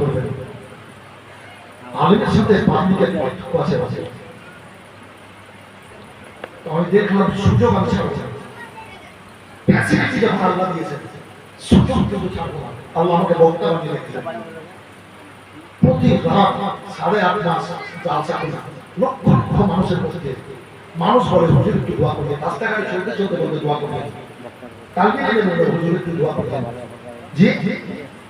করবেন। সাথে পার্থক্য আছে আছে আমি দেখলাম সুযোগ যখন আল্লাহ দিয়েছেন সুযোগ কিন্তু ছাড়বো না। আল্লাহ আমাকে বক্তা প্রতি রাত সাড়ে আট মাস জালসা লক্ষ লক্ষ মানুষের মধ্যে মানুষ বলে, হুজুর, একটু দোয়া করবে রাস্তাঘাটে চলতে চলতে বলবে, দোয়া করবে কালকে হুজুর, একটু দোয়া করবে জি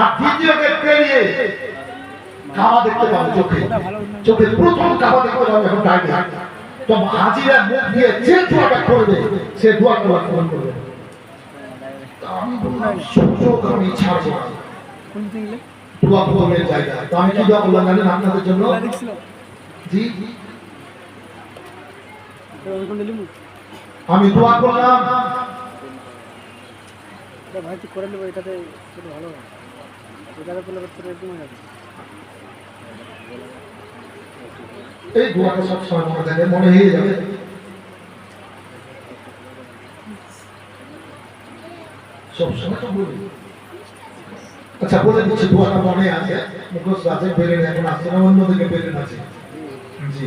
আর দ্বিতীয় গেট পেরিয়ে কাবা দেখতে পাবে চোখে। চোখে প্রথম কাবা দেখতে পাবে এখন ডাইনি। তো হাজিরা মুখ দিয়ে যে দোয়াটা করবে সে দোয়া কবুল করবে। আমি বললাম সুযোগ আমি ছাড়বো না। দোয়া জায়গা তো আমি কি দোয়া করলাম জানেন আপনাদের জন্য? জি। কোন আমি দোয়া করলাম। ভাই ঠিক করে নেব এটাতে ভালো হয় আচ্ছা বলে দিচ্ছি দোয়াটা মনে আছে, মুখস্থ আছে বেরেন এখন আসছে না, অন্যদিকে বেরেন আছে। জি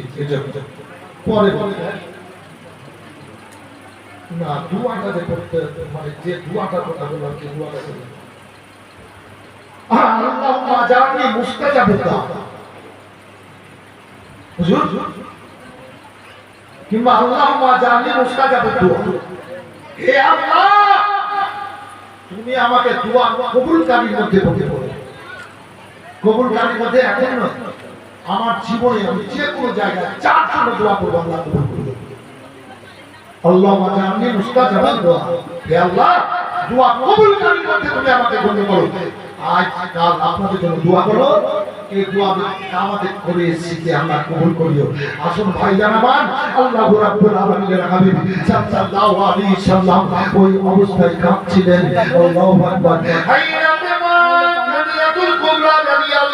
পরে না, দোয়াটা যে করতে মানে যে দোয়াটার কথা বললাম যে দোয়াটা করলাম আল্লাহ জানি মুস্তাজাবুদ দাওয়া হুজুর তুমি আমাকে কবুলকারীর মধ্যে বলতে বলো কবুলকারীর মধ্যে এখন নয় আমার জীবনে আমি যে কোনো জায়গায় চার জন্য দোয়া করব আল্লাহ কবুল আল্লাহ মা জানি মুস্তাজাবুদ দোয়া হে আল্লাহ কবুলকারীর মধ্যে তুমি আমাকে গণ্য করো। আজ কাল আপনাদের জন্য দোয়া করো। আমাদের করে আল্লাহ কবুল করিও। আসুন ভাই জানাবান, আল্লাহ রাব্বুল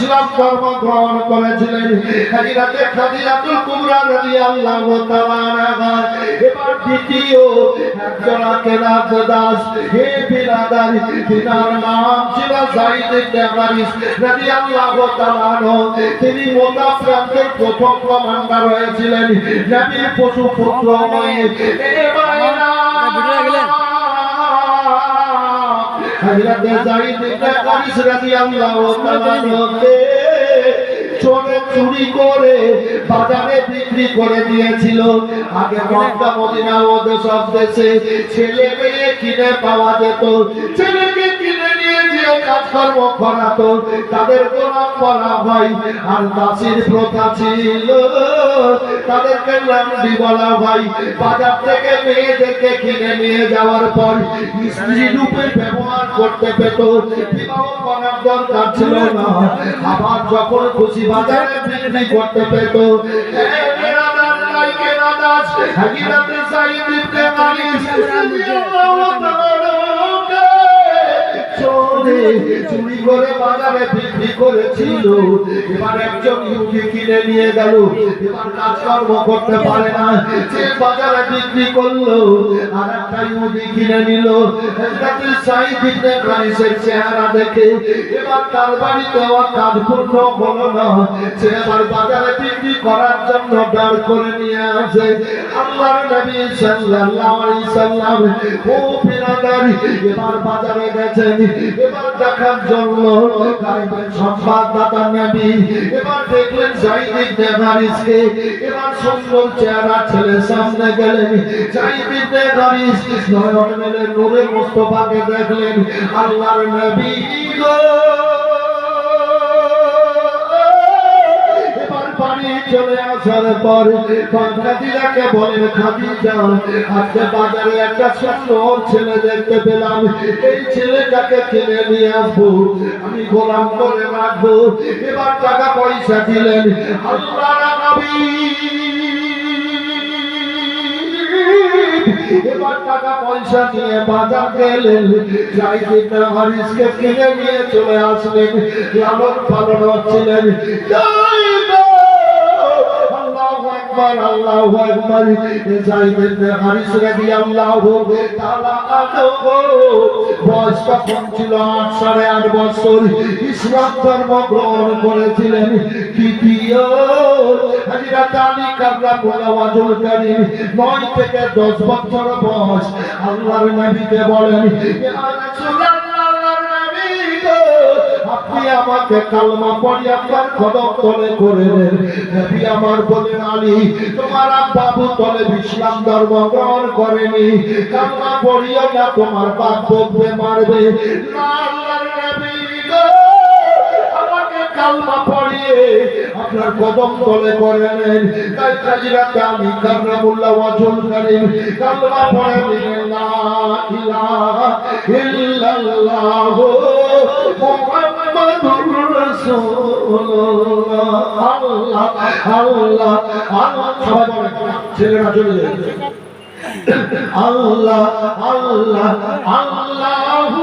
ইসলাম ধর্ম গ্রহণ করেছিলেন। হাজিরাতে খাদিজাতুল কুবরা রাদিয়াল্লাহু তাআলা এবার দ্বিতীয় হে বিরাদার নাম ছিল ইবনে হারিস রাদিয়াল্লাহু তাআলা তিনি প্রথম কমান্ডার হয়েছিলেন। নবীর পশু পুত্র হয়ে। হযরতে রাদিয়াল্লাহু তাআলাকে চোরে চুরি করে বাজারে বিক্রি করে দিয়েছিল। আগে মক্কা, মদিনা ও দেশে ছেলে মেয়ে কিনে পাওয়া যেত। ছেলেকে করাতো তাদের গোলাম বলা হয় আর দাসির প্রথা ছিল তাদেরকে লান্ডি বলা হয়। বাজার থেকে মেয়েদেরকে কিনে নিয়ে যাওয়ার পর স্ত্রী রূপে ব্যবহার করতে পেত। ছিল না। আবার যখন খুশি বাজারে বিক্রি করতে পেত। বেরাদার নাই কেরাদাস, হাজিরাতে সাইদ ইবনে মালিক চোরে করে বাজারে বিক্রি করেছিল। এবার একজন ইহুদি কিনে নিয়ে গেল। এবার কাজকর্ম করতে পারে না। সে বাজারে বিক্রি করল। আর একটা ইহুদি কিনে নিল। দেখে করে নিয়ে আসে। আল্লাহর নবী এবার দেখলেন জাইদ ইবনে এবার সুন্দর চেহারা ছেলে সামনে গেলেন জাইদ ইবনে হারিস নয়ন মেলে নূরে মুস্তাফাকে দেখলেন, আল্লাহর নবী চলে আসার পর খাদিজাকে বলেন, খাদিজা, আজকে বাজারে একটা সুন্দর ছেলে দেখতে পেলাম। এই ছেলেটাকে কিনে নিয়ে আসব। আমি গোলাম করে রাখব। এবার টাকা পয়সা দিলেন আল্লাহ টাকা পয়সা নিয়ে বাজার গেলেন। চলে আসলেন। লালন পালন হচ্ছিলেন আকবার, আল্লাহু আকবার। যাইদিন হারিস রাদিয়াল্লাহু তাআলা বয়স তখন বছর। ইসলাম ধর্ম গ্রহণ করেছিলেন তৃতীয় আলী নয় থেকে দশ বছর বয়স। আল্লাহর নবীকে বলেন ইয়া আপনি আমাকে কালমা পড়ি আপনার কদম তলে করে দেন? নবী আমার বলেন, আলী, তোমার আব্বা আবু তলে ইসলাম ধর্ম গ্রহণ করেনি। কালমা পড়িও তোমার বাপ বকবে, মারবে। না, আল্লাহর আপনার কদম তলে করে নেন তাই কাজিরাতে আমি কাররামুল্লাহ ওয়াজুল করিম। কালমা পড়ে দিলেন লা ইলাহা ইল্লাল্লাহ আল্লাহ ছেলেরা চলে যায়। আল্লাহ আল্লাহ, আল্লাহু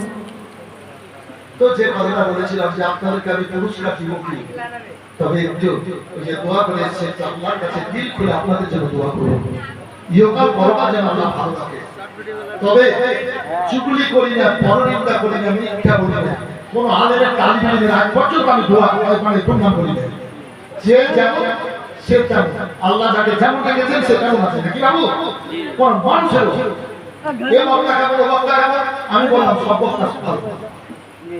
তো যে কথাটা বলেছিলাম যে আপনাদেরকে আমি পুরস্কার দিব কি তবে একটু যে দোয়া করে এসেছে তো কাছে দিল খুলে আপনাদের জন্য দোয়া করব ইহকাল পরকাল যেন আল্লাহ ভালো থাকে। তবে চুগলি করি না, পরনিন্দা করি না, মিথ্যা বলি না। কোন আলেমের কালি মালি না পর্যন্ত আমি দোয়া মানে গুণগান করি না। যে যেমন, সে তেমন। আল্লাহ যাকে যেমন রেখেছেন সে তেমন আছে। নাকি বাবু? কোন মানুষের আমি বললাম, সব বক্তা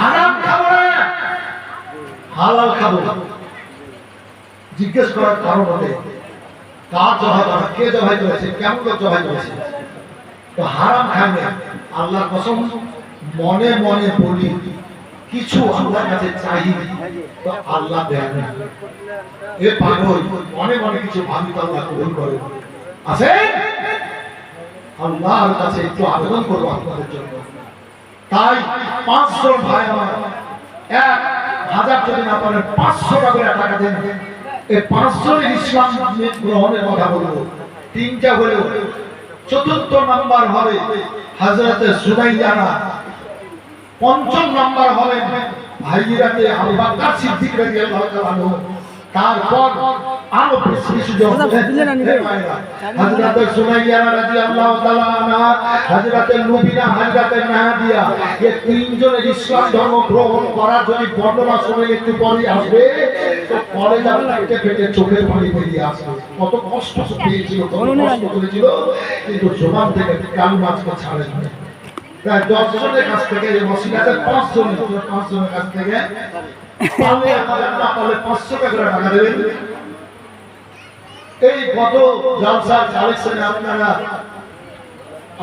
হারাম খাব না। হালাল খাব। জিজ্ঞেস করার কারণ হবে কার জবাই করা, কে জবাই করেছে, কেমন লোক জবাই করেছে? তো হারাম খাই না। আল্লাহর কসম, মনে মনে বলি, কিছু আল্লাহর কাছে চাই তো আল্লাহ দেয় না। এ পাগল, মনে মনে কিছু ভাবি তো আল্লাহ কবুল করে। আছে? আল্লাহর কাছে একটু আবেদন করব আপনাদের জন্য। তাই পাঁচশো ভাই এক হাজার যদি না পারেন, পাঁচশো করে টাকা দেন। এই পাঁচশো ইসলাম গ্রহণের কথা বলব। তিনটা হলেও চতুর্থ নাম্বার হবে হাজরতে সুদাইয়ানা পঞ্চম নাম্বার হবে ভাইরাতে আবু বকর সিদ্দিক রাদিয়াল্লাহু তাআলা তারপর আরও বেশি বেশি জন হযরতে সুমাইয়া রাদিয়াল্লাহু তাআলা আনহা হযরতে লুবিনা হযরতে নাদিয়া এই তিনজনের ইসলাম ধর্ম গ্রহণ করার জন্য বর্তমান সময় একটু পরে আসবে তো পরে যাবে পেটে চোখের পানি বেরিয়ে আসবে কত কষ্ট পেয়েছিল কত কষ্ট করেছিল কিন্তু জবান থেকে কাল মাছকে ছাড়েন না। প্রায় দশ জনের কাছ থেকে জন পাঁচ জনের কাছ থেকে পারলে এক হাজার না পাঁচশো টাকা টাকা দেবেন। এই কত জালসার কালেকশনে আপনারা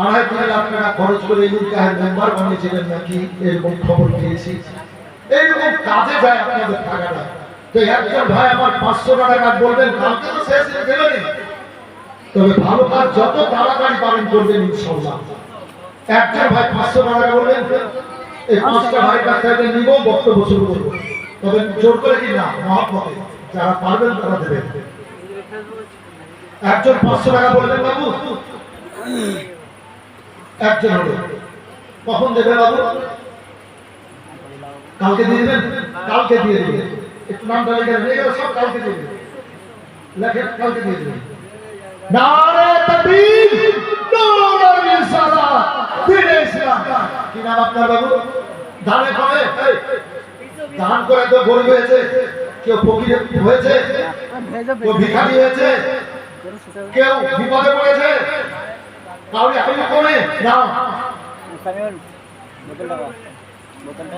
আড়াই টাকা খরচ করে কাহের মেম্বার বানিয়েছিলেন নাকি? এরকম খবর পেয়েছি। এইরকম কাজে যায় আপনাদের টাকাটা একজন ভাই আমার পাঁচশো টাকা বলবেন, কালকে তবে ভালো কাজ যত পালন ভাই পাঁচশো টাকা বললেন এই ভাই নিব, বক্তব্য শুরু করব। তবে জোর করে কি না মহাপথে? যারা পারবেন তারা দেবেন। একজন পাঁচশো টাকা বললেন বাবু একজন হলো। কখন দেবে বাবু? কালকে দিয়ে দেবেন। কালকে দিয়ে দেবেন। একটু নামটা লিখে এগুলো সব কালকে দিয়ে দেবেন। লেখেন কালকে দিয়ে দেবেন। আপনার বাবু? ধানে এই, দান করে তো গরিব হয়েছে কেউ ফকির হয়েছে কেউ ভিখারি হয়েছে কেউ বিপদে পড়েছে। কাউরি আয়ু কমে? না। সামিউল বোতলটা দাও। বোতলটা।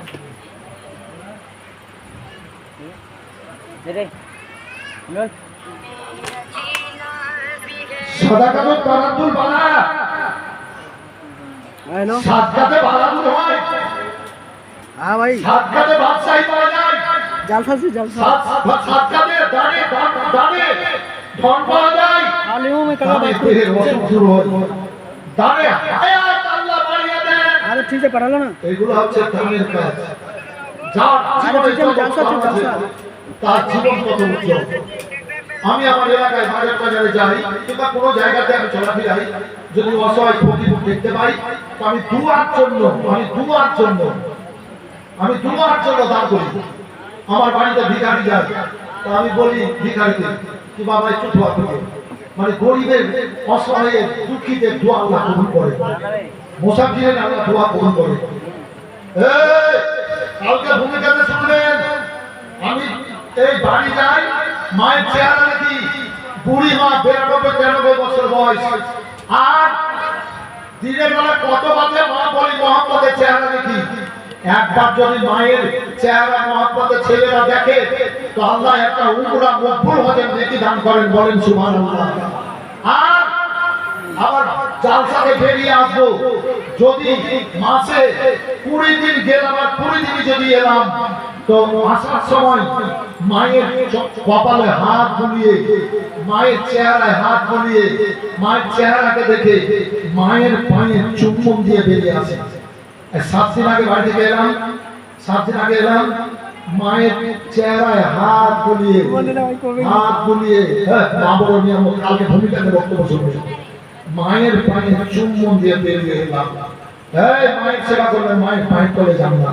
দে দে। সামিউল। তারাতুল বালা সাদকাতে বালাদুল হয় ভাই। সাদকাতে বাদশাহী পাওয়া যায়। জালসা আছে জালসা সাত- সাদকাতে দানে দানে ধন পাওয়া যায়। আলিও মে কালা হয়। দানে হায়াত আল্লাহ বাড়িয়ে দেন। আরে ঠিক আছে পাঠালো না। এগুলো হচ্ছে দানের কাজ। আছে, যত জালসা আছে, আছে, জালসা। তার জীবন কত উজ্জ্বল। আমি আমার এলাকায় বাজার বাজারে যাই কিংবা কোনো জায়গাতে আমি চলাফেরাই যদি অসহায় ফকির দেখতে পাই আমি দুয়ার জন্য আমি দুয়ার জন্য আমি দুয়ার জন্য দান করি। আমার বাড়িতে ভিখারি যায়। তা আমি বলি ভিখারিকে কি বাবা একটু দোয়া মানে গরিবের, অসহায়ের, দুঃখীদের দোয়া আল্লাহ কবুল করে। মোসাফিরের আল্লাহ দোয়া কবুল করে। কালকে ভূমিকাতে আমি এই বাড়ি যাই, মায়ের চেহারা দেখি, বুড়ি মা বিরানব্বই তিরানব্বই বছর বয়স। আর দিনের বেলা কত বাজে মা বলি মোহাম্মদের চেহারা দেখি। একবার যদি মায়ের চেহারা মোহাম্মদের ছেলেরা দেখে, তো আল্লাহ একটা উমরা মকবুল হজের নেকি দান করেন, বলেন সুবহানাল্লাহ। আর আবার আসব। যদি মাসে কুড়ি দিন গেলাম আর কুড়ি দিনই যদি এলাম, তো আসার সময় মায়ের কপালে হাত বুলিয়ে, মায়ের চেহারায় হাত বুলিয়ে, মায়ের চেহারাকে দেখে মায়ের পায়ে চুম্বন দিয়ে বেরিয়ে আসে। সাত দিন আগে বাড়ি থেকে এলাম সাত দিন আগে এলাম মায়ের চেহারায় হাত বুলিয়ে হাত বুলিয়ে হ্যাঁ মা বড় কালকে ভূমিকাতে বক্তব্য শুনবে। মায়ের পায়ে চুম্বন দিয়ে বেরিয়ে এলাম। এই মায়ের সেবা করলে মায়ের পায়ের তলে যান না।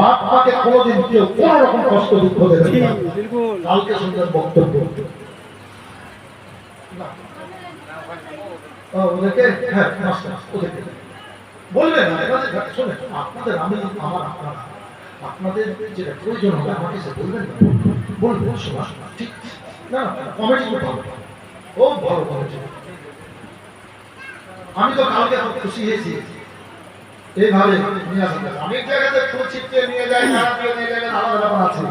বাপ মাকে কোনোদিন কেউ কোনো রকম কষ্ট দুঃখ দেবেন না। কালকে শুনলেন বক্তব্য। ওদেরকে হ্যাঁ ওদেরকে। বলবেন না এবারে শোনেন, আপনাদের, আমি আমার আপনারা, আপনাদের যেটা প্রয়োজন হবে, আমাকে সে বলবেন না। ঠিক না কমেডি ও কমেডি আমি তো কালকে খুশি হয়েছি। এইভাবে অনেক জায়গাতে ফুল ছিটকে নিয়ে যায় নিয়ে আলাদা ব্যাপার আছে।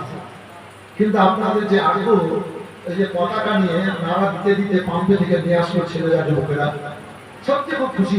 কিন্তু আপনাদের যে আগ্রহ, এই যে পতাকা নিয়ে নাড়া দিতে দিতে পাম্পে থেকে নিয়ে আসলো ছেলেরা, যুবকেরা, সত্যি খুব খুশি।